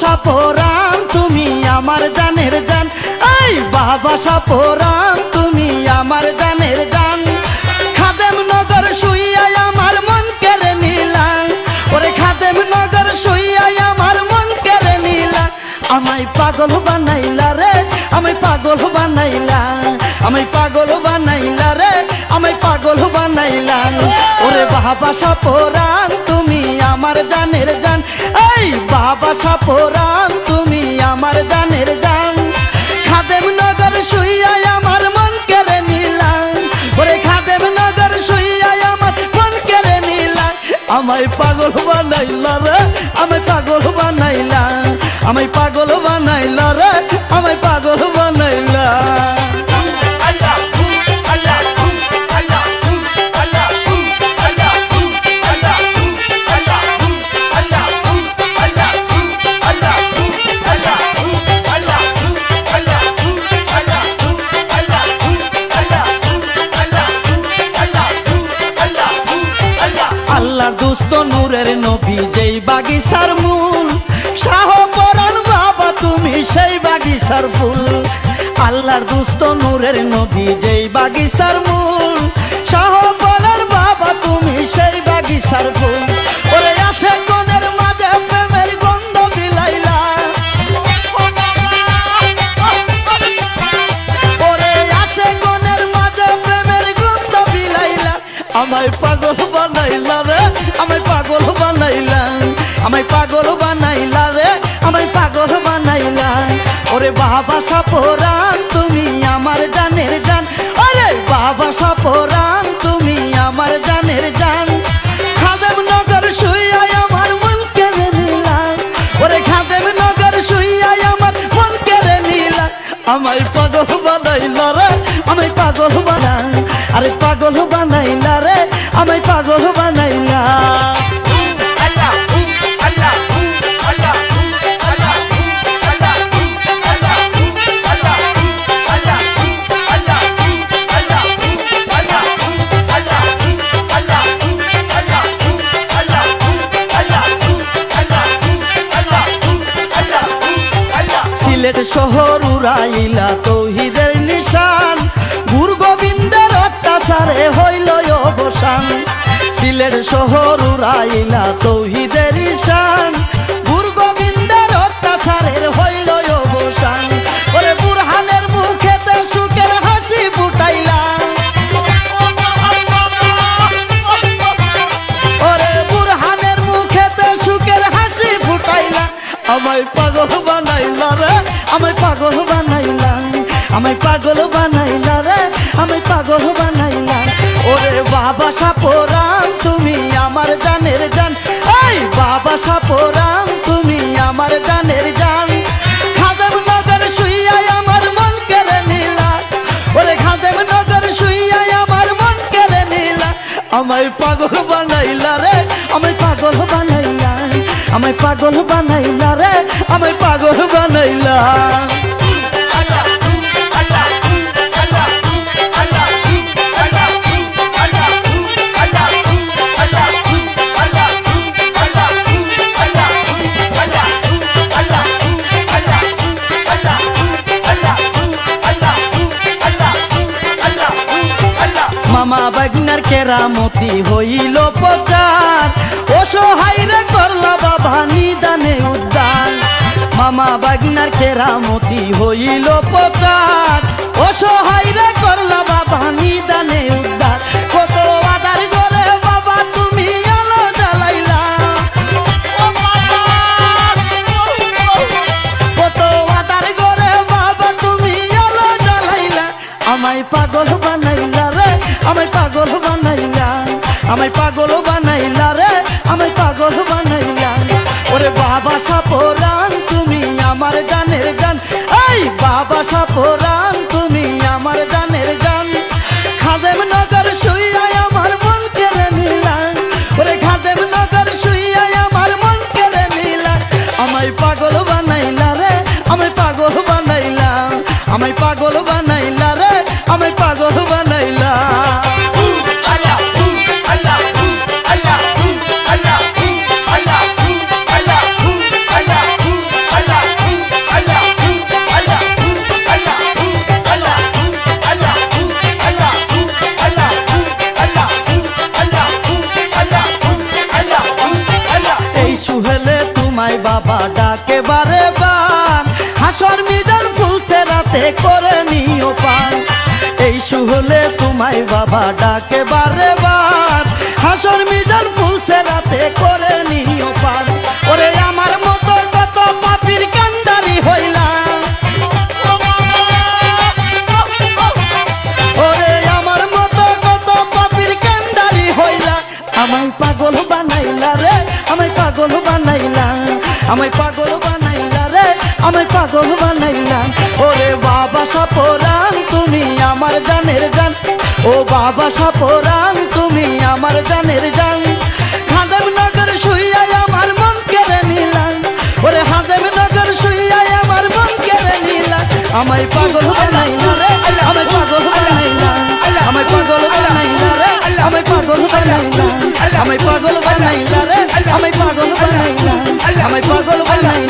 সাপোরাম তুমি আমার জানের জান। এই বাবা সাপোরাম তুমি আমার জানের জান। খাদেম নগর শুইয়াই আমার মন কেড়ে নিলা ওরে খাদেম নগর শুইয়াই আমার মন কেড়ে নিলা আমায় পাগল বানাইলা রে, আমায় পাগল বানাইলা। আমায় পাগল বানাইলা রে, আমায় পাগল বানাইলা। ওরে বাবা সাপোরাম তুমি আমার জানের জান। বাবা সাপোরাম তুমি আমার জানের জান খাদেম নগর শুইয়াই আমার মন কেড়ে নিলাম। ওরে খাদেম নগর শুইয়াই আমার মন কেড়ে নিলাম। আমায় পাগল বানাইলা রে, আমায় পাগল বানাইলা। আমায় পাগল বানাইলা রে, আমায় পাগল বানাইলা। নূরের নবী যেই বাগিচার মূল, শাহ পরাণ বাবা তুমি সেই বাগিচার ফুল। আল্লাহর দুস্ত নূরের নবী যেই বাগিচার মূল, শাহ পরাণ বাবা তুমি সেই বাগিচার ফুল। আমায় পাগল বানাইলা রে, আমায় পাগল বানাইলা। ওরে বাবা সাপোরাম তুমি আমার জানের জান। ওরে বাবা সাপোরাম তুমি আমার জানের জান। আমায় পাগল বানাইলা রে, আমায় পাগল বানাই। আরে পাগল বানাইলা রে, আমায় পাগল বানাইলা। শহর উড়াইলা তৌহিদের নিশান। গুরু গোবিন্দের অত্যাচারে হইল অবসান সিলেট শহর উড়াইলা তৌহিদের ঈশান। গুরু গোবিন্দের অত্যাচারের পাগল বানাইলা রে, আমায় পাগল বানাইলা। আমায় পাগল বানাইলা রে, আমায় পাগল বানাইলা। ওরে বাবা সাপোরাম তুমি আমার জানের জান। এই বাবা সাপোরাম তুমি আমার জানের জান। আমার মন নিলা। আমার মন নিলা। আমায় পাগল বানাইলা আমায় পাগল বানাইলা রে আমায় পাগল বানাইলা মামা বাগনার কেরামতি হইল প্রচার অসহায় রে করলা বাবা নিদানে উদ্যান। মামা বাগনার কেরামতি হইল প্রচার। অসহায় রে করলা বাবা নিদানে উদ্যান। কত আদার করে বাবা তুমি আলো জ্বালাইলা। কত আদার করে বাবা তুমি আলো জ্বালাইলা। আমায় পাগল বানাইলা রে, আমায় পাগল বানাইলা। আমায় পাগল সাপোরান, তুমি আমার জানের জান এই বাবা সাপোরান, তুমি আমার জানের জান খাদেম নগর শুইয়াই আমার মন কেড়ে নিলাম। ওরে খাদেম নগর শুইয়াই আমার মন কেড়ে নিলাম। আমায় পাগল বানাইলা রে, আমায় পাগল বানাইলা। আমায় পাগল বানাইলা রাতে করে নিও পান। এই সুহলে তোমায় বাবা ডাকে বারে বার। হাসর মিজান ফুলছে রাতে করে নিও পান। ওরে আমার মতো কত পাপির কান্দারি হইলাম। ওরে আমার হইলা আমায় পাগল বানাইলা রে আমায় পাগল বানাইলা রে, আমায় পাগল বানাইলা। ভালোবাসা পরাণ, তুমি আমার গানের গান হাজেম নগর শুইয়াই আমার মন কেড়ে নিলাম। ওরে হাজেম নগর শুইয়াই আমার মন কেড়ে নিলাম। আমায় পাগল বানাই না রে, আমায় পাগল বানাই না আমায় পাগল বানাই না রে, আমায় পাগল বানাই না আমায় পাগল বানাই না রে, আমায় পাগল বানাই না আমায় পাগল বানাই